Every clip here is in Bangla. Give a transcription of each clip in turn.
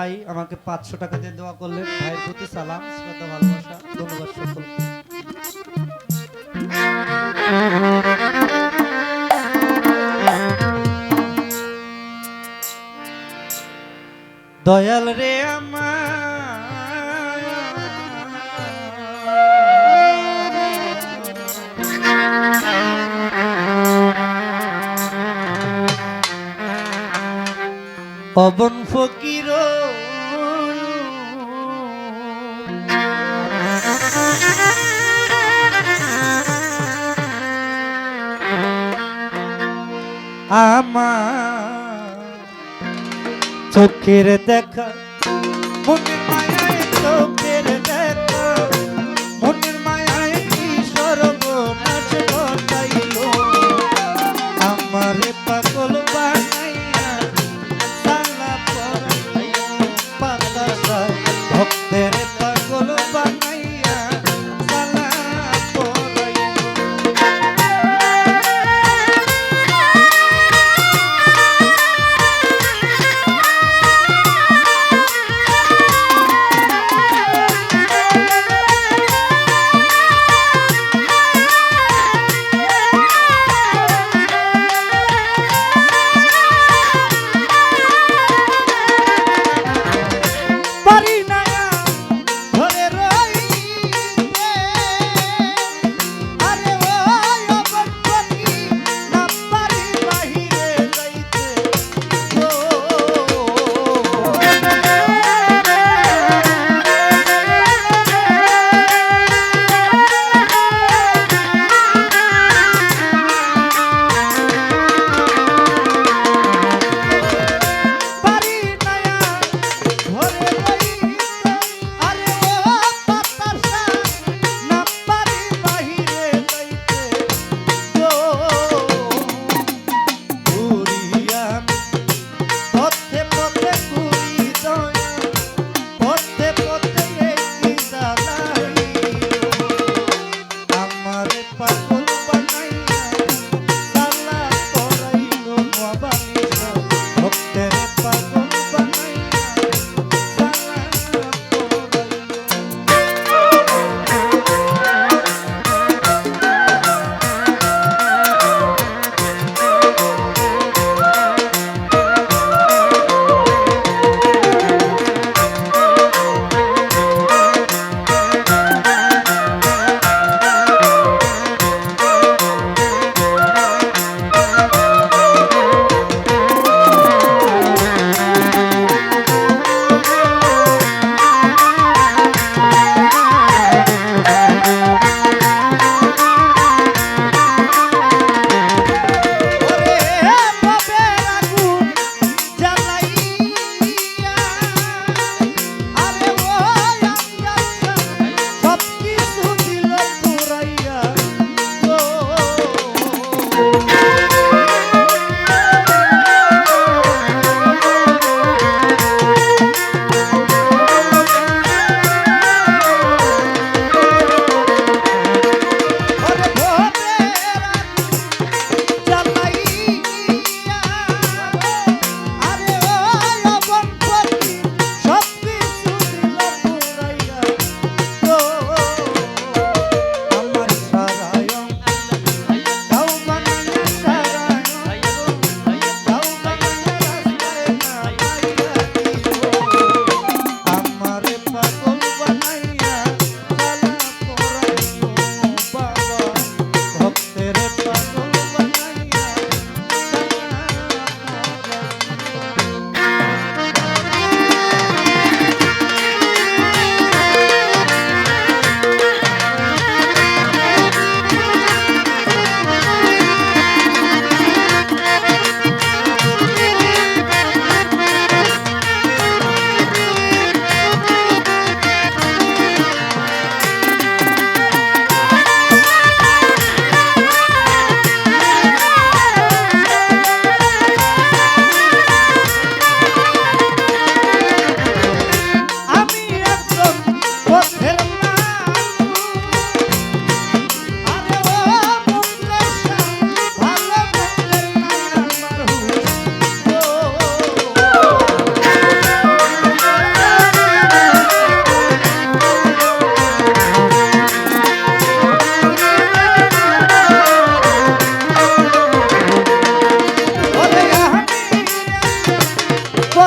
ভাই আমাকে পাঁচশো টাকা দিয়ে দেওয়া করলেন। ভাইয়ের প্রতি সালাম, শ্রদ্ধা, ভালোবাসা, ধন্যবাদ সকলকে দয়াল রে আমার। পবন ফকির আমার চোখের দেখা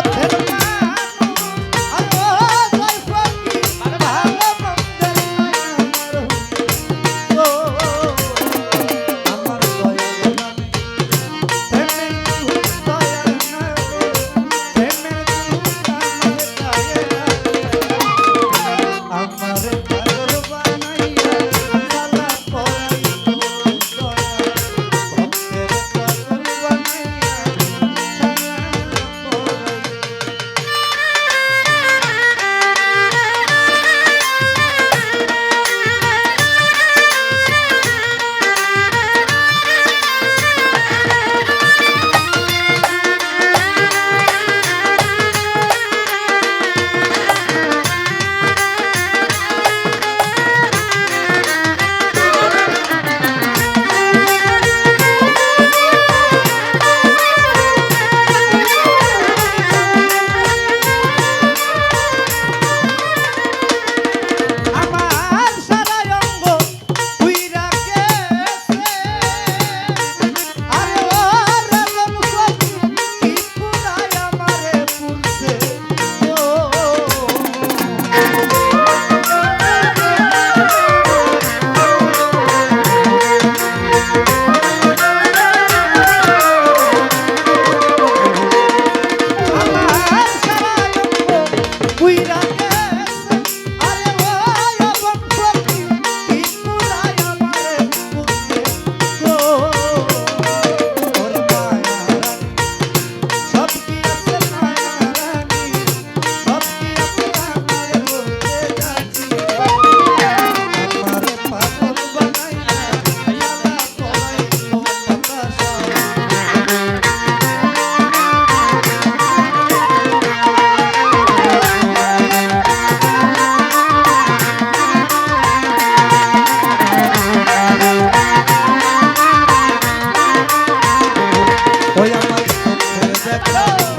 같아 Hello.